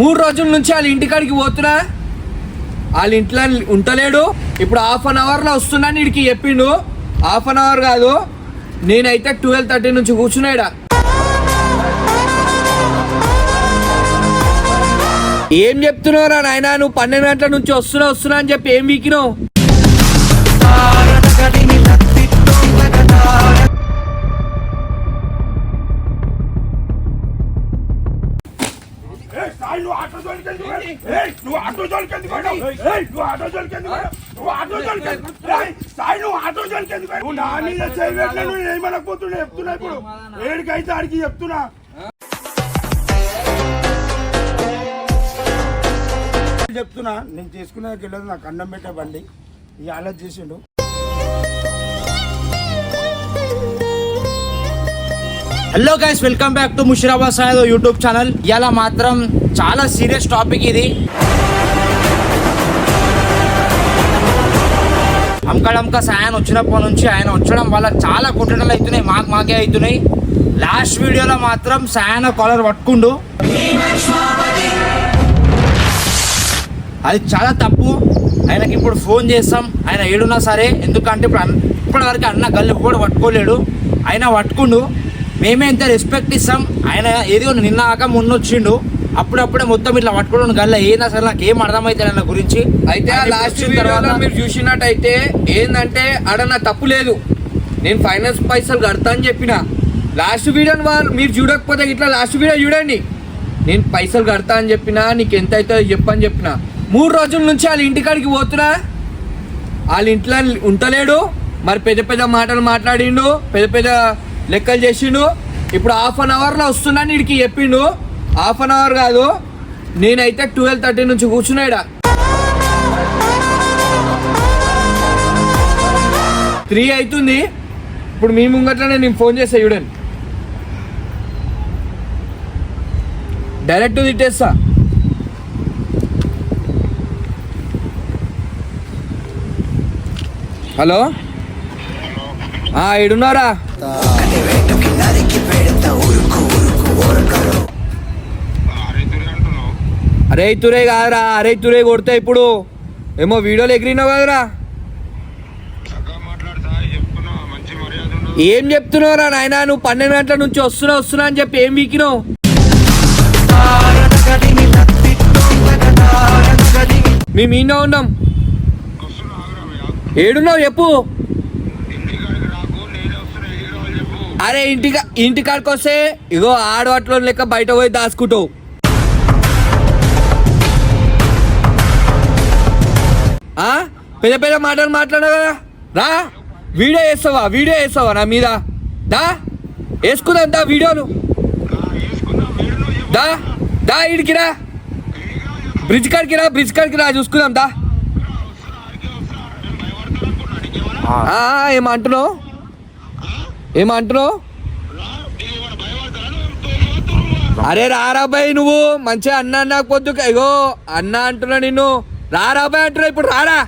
మూడు రోజుల నుంచి వాళ్ళ ఇంటికాడికి పోతున్నా. వాళ్ళ ఇంట్లో ఉంటలేడు. ఇప్పుడు హాఫ్ అన్ అవర్లో వస్తున్నాను వీడికి చెప్పిండు. హాఫ్ అన్ అవర్ కాదు. నేనైతే ట్వెల్వ్ థర్టీ నుంచి కూర్చున్నాడా ఏం చెప్తున్నావురా నాయన? నువ్వు పన్నెండు గంటల నుంచి వస్తున్నా వస్తున్నా అని చెప్పి ఏం వీకినావు? నువ్వు ఆటో జోలికి ఎందుకు నువ్వు ఆటో జోలికి ఎందుకు నువ్వు ఆటో జోలికి సాయి, నువ్వు ఆటో జోలికి ఎందుకు నువ్వు నా మీద చేయి నువ్వు ఏమనకపోతున్నా చెప్తున్నా ఇప్పుడు ఏడికైతే ఆడికి చెప్తున్నా చెప్తున్నా నేను చేసుకునేది వెళ్ళదు నాకు అన్నం పెట్టే బండి. ఈ ఆలోచన చేసిండు. Hello guys welcome back to Mushirabad Syed YouTube channel ఇలా మాత్రం చాలా సీరియస్ టాపిక్ ఇది. అంకడంక సాయన్ వచ్చినప్పటి నుంచి ఆయన వచ్చడం వల్ల చాలా కుట్టడలు అవుతున్నాయి మాకు మాకే అవుతున్నాయి. లాస్ట్ వీడియోలో మాత్రం సాయన కాలర్ పట్టుకుండు. అది చాలా తప్పు. ఆయనకి ఇప్పుడు ఫోన్ చేస్తాం ఆయన ఏడున్నా సరే. ఎందుకంటే ఇప్పుడు అన్న- ఇప్పటివరకు అన్న గల్లు కూడా పట్టుకోలేడు. ఆయన పట్టుకుండు. మేమే ఎంత రెస్పెక్ట్ ఇస్తాం? ఆయన ఏదో నిన్న ఆక మొన్న వచ్చిండు. అప్పుడప్పుడే మొత్తం ఇట్లా పట్టుకోవడం గల్ల. ఏదైనా సరే నాకు ఏం అర్థమైతే ఆయన గురించి. అయితే లాస్ట్ తర్వాత- మీరు చూసినట్టయితే ఏంటంటే ఆడ నా తప్పు లేదు. నేను ఫైనాన్స్ పైసలు కడతా అని చెప్పిన. లాస్ట్ వీడియోని వాళ్ళు మీరు చూడకపోతే ఇట్లా లాస్ట్ వీడియో చూడండి. నేను పైసలు కడతా అని చెప్పిన నీకు ఎంత అవుతుందో చెప్పని చెప్పిన. మూడు రోజుల నుంచి వాళ్ళ ఇంటికాడికి పోతున్నా. వాళ్ళ ఇంట్లో ఉంటలేడు. మరి పెద్ద పెద్ద మాటలు మాట్లాడిండు. పెద్ద పెద్ద లెక్కలు చేసిండు. ఇప్పుడు హాఫ్ అన్ అవర్లో వస్తున్నా నీడికి చెప్పిండు. హాఫ్ అన్ అవర్ కాదు. నేనైతే ట్వెల్వ్ థర్టీ నుంచి కూర్చున్నాడా త్రీ అవుతుంది. ఇప్పుడు మీ ముంగట్లోనే నేను ఫోన్ చేస్తా చూడండి. డైరెక్ట్ తిట్టేస్తా. హలో? ఇడున్నారా ఈడున్నారా? అరే తురే కాదురా అరే తురే కొడితే ఇప్పుడు. ఏమో వీడియోలు ఎగిరినావు కదరా. ఏం చెప్తున్నావురా నాయన నువ్వు పన్నెండు గంటల నుంచి వస్తున్నా వస్తున్నా అని చెప్పి ఏం వీకినావు మేము ఈయన ఉన్నాం. ఏడున్నావు చెప్పు. అరే ఇంటికి ఇంటికాడికి వస్తే ఇగో ఆడవట్లో లెక్క బయట పోయి దాచుకుంటావు. ఆ? పెద్ద పెద్ద మాటలు మాట్లాడవు కదా? రా. వీడియో వేస్తావా వీడియో వేస్తావా నా మీద? దా. వేసుకుందాం దా వీడియోలు దా. దా ఇడికి రా. బ్రిడ్జ్ కాడికి రా బ్రిడ్జ్ కాడికి రా చూసుకుందాం దా. ఏమంటున్నావు? ఏమంటున్నావు? అరే రారా బాయ్ నువ్వు. మంచిగా అన్న నాకు పొద్దు ఇగో అన్న అంటున్నా నిన్ను. రారా బాయ్ అంటున్నా ఇప్పుడు రారా.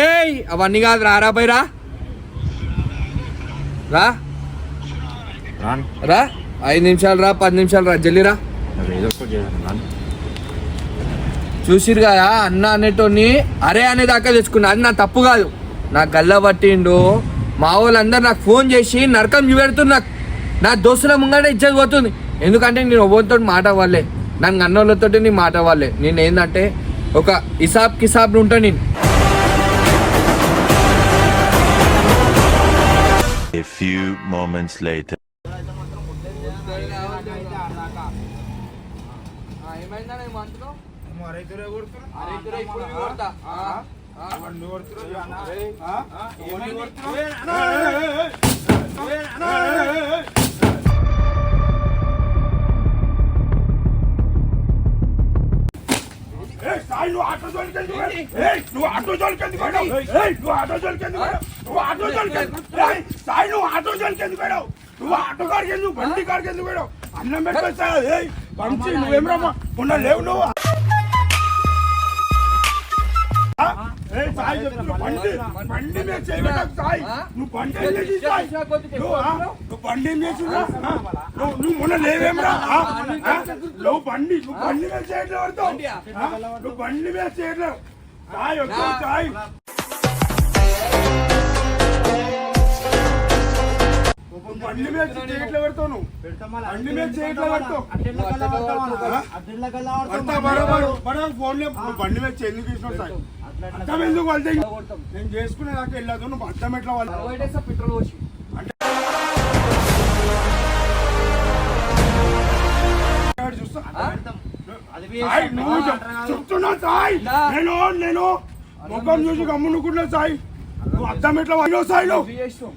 ఏయ్ అవన్నీ కాదు రారా బాయ్ రా. రా. రా. ఐదు నిమిషాలు రా పది నిమిషాలు రా జల్లి రా మరి ఏదో ఒకటి చేయాలి, రాను. చూసిరు కదా అన్న అనేటోని అరే అనే దాకా తెచ్చుకున్నా. అది నా తప్పు కాదు. నా గల్ల పట్టిండు. మా వాళ్ళందరూ నాకు ఫోన్ చేసి నరకం చూపెడుతున్నారు నాకు. నా దోస్తుల ముంగట ఇచ్చేది పోతుంది. ఎందుకంటే నేను ఒవ్వరితో మాట వాళ్ళే నన్ను అన్నోళ్ళతో నేను మాట వాళ్ళే నేను ఏంటంటే ఒక హిసాబ్ కిసాబ్ ఉంటా నేను. A few moments later. ఏయ్, సాయి, నువ్వు ఆటో జోలికి ఎందుకు పోయావు? ఏయ్, నువ్వు ఆటో జోలికి ఎందుకు పోయావు? ఏయ్, నువ్వు ఆటో జోలికి ఎందుకు పోయావు? నువ్వు ఆటో జోలికి ఎందుకు- ఏయ్, సాయి, నువ్వు ఆటో జోలికి ఎందుకు పోయావు? నువ్వు ఆటో కాడికి ఎందుకు బండి కాడికి ఎందుకు పోయావు? అన్నం పెట్టేస్తా ఏయ్ పంచి నువ్వేం రమ్మా? మొన్న లేవు నువ్వు. నువ్వు నువ్వు మొన్న లేవేమ్రా? నువ్వు బండి నువ్వు బండి మీద చేయట్లే పడతావు బండియా? ఆ? నువ్వు బండి మీద చేయట్లేవు సాయి వద్దు బండి మీద చేయట్లే పెడతావు నువ్వు. బండి మీద చేయట్లే పెడతావు. ఫోన్ బండి ఎందుకు తీసినావు సాయి? అర్థం ఎందుకు వాళ్ళ. నేను చేసుకునే దాకా వెళ్ళదు నువ్వు అర్థం ఎట్లా వాళ్ళు పెట్రోల్? సాయి నువ్వు చెప్- చెప్తున్నా సాయి. నేను నేను. ముఖం చూసి గమ్మునుకున్నా సాయి. నువ్వు అర్థం ఎట్లా చేసినావు?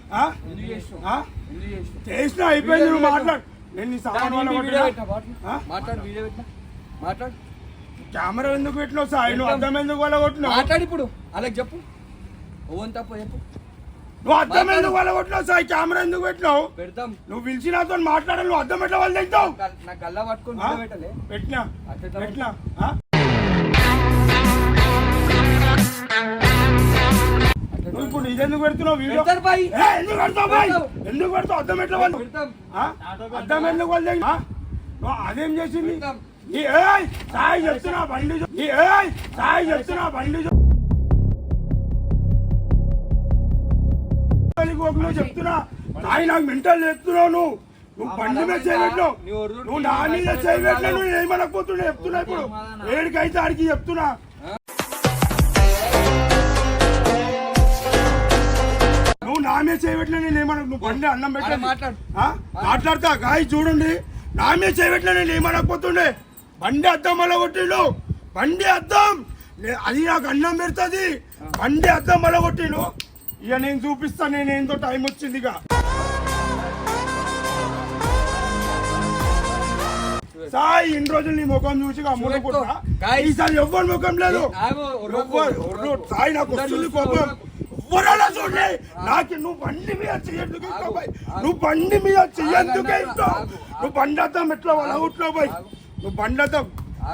చేసిన అయిపోయింది నువ్వు మాట్లాడు. నేను నీ సామాన్ వల్ల కెమెరా ఎందుకు పెట్టినావు సాయి? నువ్వు అర్థం ఎందుకు వాళ్ళ కొట్టినావు? మాట్లాడు ఇప్పుడు. అలాగే చెప్పు. ఓన్ తప్ప చెప్పు. నువ్వు అర్థం ఎందుకు వాళ్ళ కొట్టినావు సాయి? కెమెరా ఎందుకు పెట్టినావు? పెడతాం. నువ్వు పిలిచినాతో మాట్లాడాలి నువ్వు అర్థం ఎట్లా వాళ్ళు గల్- నా గల్లా పట్టుకొని పెట్టినా? పెట్టినా? నువ్వు ఇప్పుడు ఇదెందుకు పెడుతున్నావు వీడియో? ఎందుకు పెడతావు బాయ్. ఎందుకు పెడతావు? అర్థం ఎట్లా వాళ్ళు? అర్థం ఎందుకు వాళ్ళు అదేం చేసింది? సాయి చెప్తున్నా బండి సాయి చెప్తున్నా బండి చెప్తున్నా. సాయి నాకు మెంటల్ చెప్తున్నావు నువ్వు. నువ్వు బండి మీద చేయబెట్టావు నువ్వు నా మీద చేయబెట్టినా నువ్వు ఏమనకపోతున్నా చెప్తున్నా ఇప్పుడు. ఏడికైతే ఆడికి చెప్తున్నా. నువ్వు నా మీద చేయబెట్టినా నేను ఏమన్నా నువ్వు బండి అన్నం ఆడ పెట్టాను మాట్లాడు? మాట్లాడతా. గాయ చూడండి. నా మీద చేయబెట్టినా నేను ఏమనకపోతుండే? బండి అద్దం వల్ల కొట్టిండు. బండి అద్దం. అది నాకు అన్నం పెడుతుంది. బండి అద్దం వల్ల కొట్టిండు. ఇక నేను చూపిస్తా నేను ఏందో టైం వచ్చింది ఇక. సాయి ఇన్ని రోజులు నీ ముఖం చూసి. ఈసారి ఎవ్వరి ముఖం లేదు. సాయి నాకు వస్తుంది కోపం. ఎవరైనా చూడండి నాకు నువ్వు బండి మీద చెయ్యఎందుకు ఇస్తావు బాయ్? నువ్వు బండి మీద చెయ్యఎందుకు ఆగు, ఇస్తావు నువ్వు బండి అద్దం ఎట్లా వాళ్ళ ఊట్లో పోయి. నువ్వు బండి అద్దం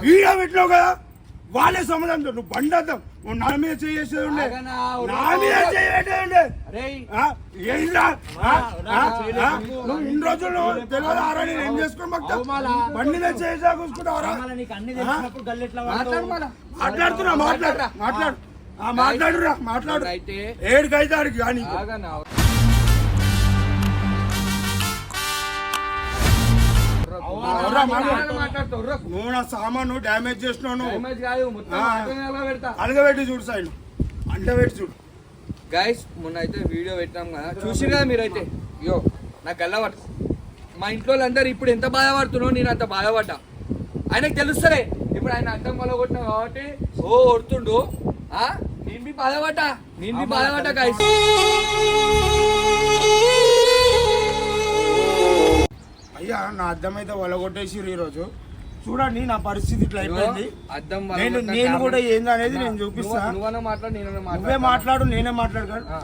వీడియో పెట్టినావు కదా. వాళ్ళే సమాధానం. నువ్వు బండి అద్దం నువ్వు నా మీద చేసేది ఉండే. నా. మీద? ఆ? నువ్వు ఇన్ని రోజులు తెలియదు ఆరా? నేను ఏం చేసుకుని బండి మీద చేసా కూసుకుంటావరా ఎట్లా మాట్లాడుతున్నా మాట్లాడు. మాట్లాడు. మాట్లాడురా మాట్లాడు. అయితే ఏడుకైతే ఆడికి కానీ. నువ్వు నా సామాను డ్యామేజ్ చేసినావు అడగబెట్టి చూడు సైడ్ అంటబెట్టి చూడు. గైస్ మొన్న అయితే వీడియో పెట్టాం కదా. చూసి కదా మీరైతే? యో నాకు గల్లబట్ట మా ఇంట్లో అందరు ఇప్పుడు ఎంత బాధపడుతున్నావు నేను అంత బాధపడ్డా. ఆయనకు తెలుస్తలే. ఇప్పుడు ఆయన అర్థం వల్ల కొట్టినా కాబట్టి ఓ కొడుతుండు ఆ? నేను బి బాధపడ్డా? నేను బి బాధపడ్డా గైస్ అయ్యా నా అర్థమైతే వలగొట్టేసిరు ఈరోజు. చూడండి నా పరిస్థితి ఇట్లా అయిపోయింది. అర్థం నేను నేను కూడా ఏంది అనేది నేను చూపిస్తా. నువ్వన్నా మాట్లాడు నేను నువ్వే మాట్లాడు నేనే మాట్లాడతాను. ఆ.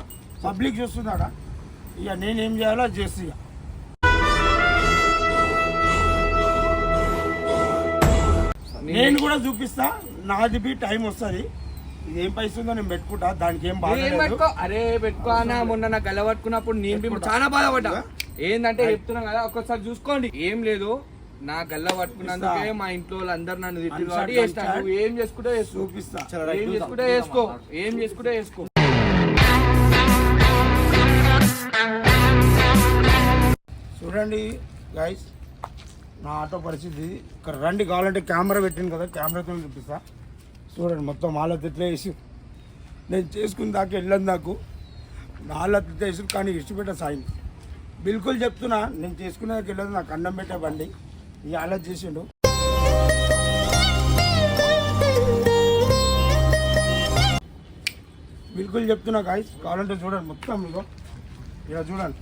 పబ్లిక్ చూస్తున్నాడా? ఇక నేనేం చేయాలో అది చేస్తా ఇక. నేను కూడా చూపిస్తా. నాది బి టైం వస్తుంది. ఇది ఏం పైస ఉందో నేను పెట్టుకుంటా దానికి ఏం బాధ లేదు. పెట్టుకో అరే పెట్టుకో అన్న మొన్న నాకు గల్ల పట్టుకున్నప్పుడు నేను బి చాలా బాధపడ్డా. ఏందంటే చెప్తున్నా కదా ఒక్కసారి చూసుకోండి. ఏం లేదు నా గల్ల పట్టుకున్నందుకే మా ఇంట్లో వాళ్ళందరూ నన్ను తిట్టి కాబట్టి. నువ్వు ఏం చేసుకుంటే చేసుకో. చూపిస్తా. ఏం చేసుకుంటే చేసుకో. ఏం చేసుకుంటే చేసుకో. చూడండి గైస్ నా ఆటో పరిస్థితి. ఇక్కడ రండి కావాలంటే కెమెరా పెట్టింది కదా కెమెరాతో చూపిస్తా. చూడండి మొత్తం హాలత్ ఎట్లా వేసి నేను చేసుకున్న దాకా వెళ్ళాను నాకు. నా హాలత్ వేసి కానీ ఇష్టపెట్ట సాయింది బిల్కుల్ చెప్తున్నా నేను చేసుకునే దాకా వెళ్ళదు నాకు అన్నం పెట్టే బండి. ఈ అలా చేసిండు. బిల్కుల్ చెప్తున్నా గాయస్ కావాలంటే చూడండి మొత్తం మీకు ఇలా చూడండి.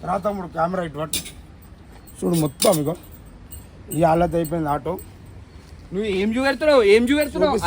తర్వాత తమ్ముడు కెమెరా ఇటువంటి చూడు మొత్తం మీకు ఈ హాలత్ అయిపోయింది ఆటో. నువ్వు ఏం చూపెడుతున్నావు ఏం చూపెడుతున్నావు.